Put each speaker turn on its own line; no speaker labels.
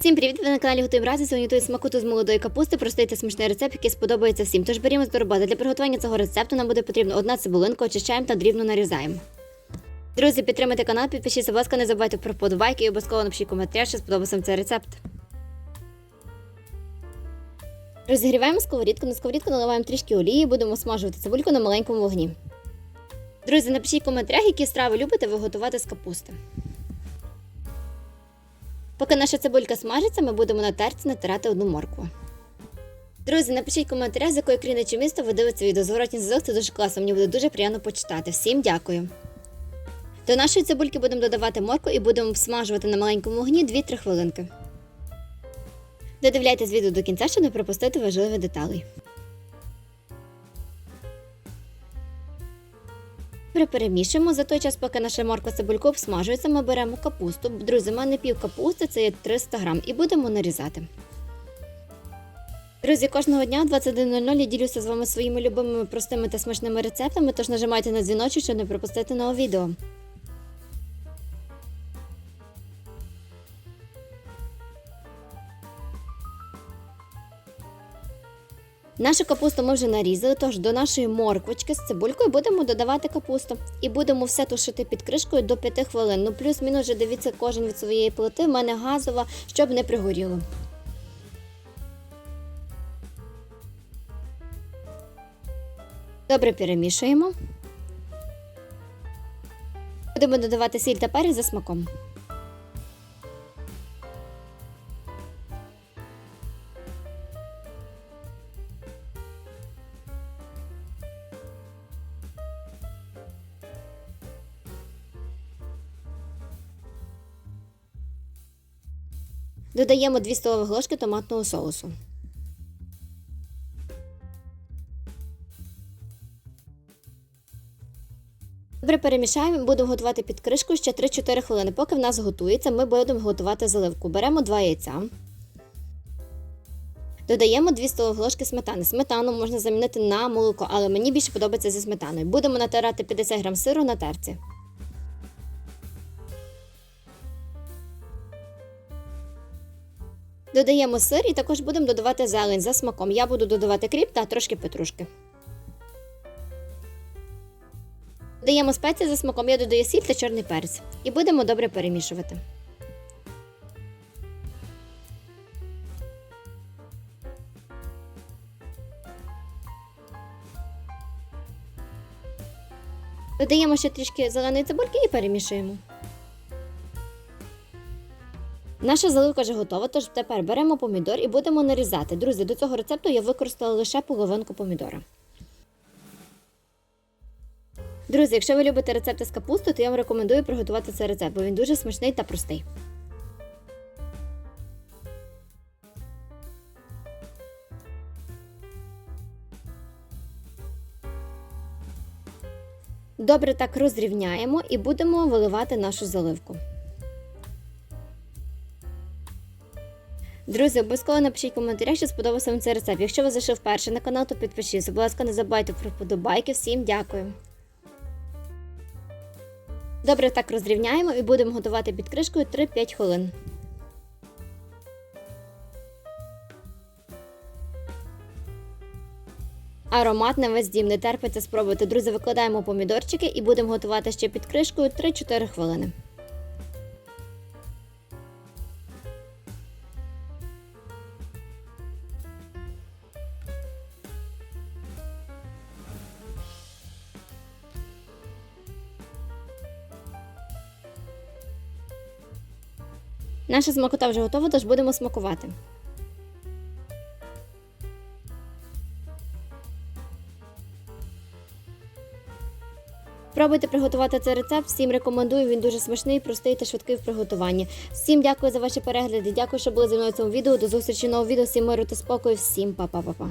Всім привіт! Ви на каналі Готуємо разом. Сьогодні готую смакоту з молодої капусти. Простий та смачний рецепт, який сподобається всім. Тож берімось до роботи. Для приготування цього рецепту нам буде потрібно одна цибулинка, очищаємо та дрібно нарізаємо. Друзі, підтримайте канал, підпишіться, будь ласка, не забувайте про подобайки і обов'язково напишіть коментар, що сподобався цей рецепт. Розігріваємо сковорідку. На сковорідку наливаємо трішки олії, будемо смажувати цибульку на маленькому вогні. Друзі, напишіть в коментарях, які страви любите ви готувати з капусти. Поки наша цибулька смажиться, ми будемо на терці натирати одну моркву. Друзі, напишіть в коментарях, з якої країни чи міста ви дивитеся відео. Зворотній зв'язок це дуже класно. Мені буде дуже приємно почитати. Всім дякую. До нашої цибульки будемо додавати моркву і будемо смажувати на маленькому вогні 2-3 хвилинки. Додивляйтесь відео до кінця, щоб не пропустити важливі деталі. Добре перемішуємо. За той час, поки наша морква цибулька обсмажується, ми беремо капусту. Друзі, в мене пів капусти, це є 300 грам, і будемо нарізати. Друзі, кожного дня в 21.00 я ділюся з вами своїми любимими простими та смачними рецептами, тож нажимайте на дзвіночок, щоб не пропустити нове відео. Нашу капусту ми вже нарізали, тож до нашої морквочки з цибулькою будемо додавати капусту. І будемо все тушити під кришкою до 5 хвилин. Ну плюс-мінус вже дивіться кожен від своєї плити. В мене газова, щоб не пригоріло. Добре перемішуємо. Будемо додавати сіль та перець за смаком. Додаємо 2 столові ложки томатного соусу. Добре перемішаємо, будемо готувати під кришкою ще 3-4 хвилини. Поки в нас готується, ми будемо готувати заливку. Беремо 2 яйця. Додаємо 2 столові ложки сметани. Сметану можна замінити на молоко, але мені більше подобається зі сметаною. Будемо натирати 50 грам сиру на терці. Додаємо сир і також будемо додавати зелень за смаком. Я буду додавати кріп та трошки петрушки. Додаємо спеції за смаком, я додаю сіль та чорний перець. І будемо добре перемішувати. Додаємо ще трішки зеленої цибульки і перемішуємо. Наша заливка вже готова, тож тепер беремо помідор і будемо нарізати. Друзі, до цього рецепту я використала лише половинку помідора. Друзі, якщо ви любите рецепти з капустою, то я вам рекомендую приготувати цей рецепт, бо він дуже смачний та простий. Добре так розрівняємо і будемо виливати нашу заливку. Друзі, обов'язково напишіть в що сподобався вам цей рецепт. Якщо ви зайшли вперше на канал, то підпишіться. Будь ласка, не забувайте про подобайки. Всім дякую. Добре, так розрівняємо і будемо готувати під кришкою 3-5 хвилин. Аромат на весь дім не терпиться спробувати. Друзі, викладаємо помідорчики і будемо готувати ще під кришкою 3-4 хвилини. Наша смакота вже готова, тож будемо смакувати. Пробуйте приготувати цей рецепт. Всім рекомендую. Він дуже смачний, простий та швидкий в приготуванні. Всім дякую за ваші перегляди. Дякую, що були зі мною в цьому відео. До зустрічі в новому відео. Всім миру та спокою. Всім па-па-па-па.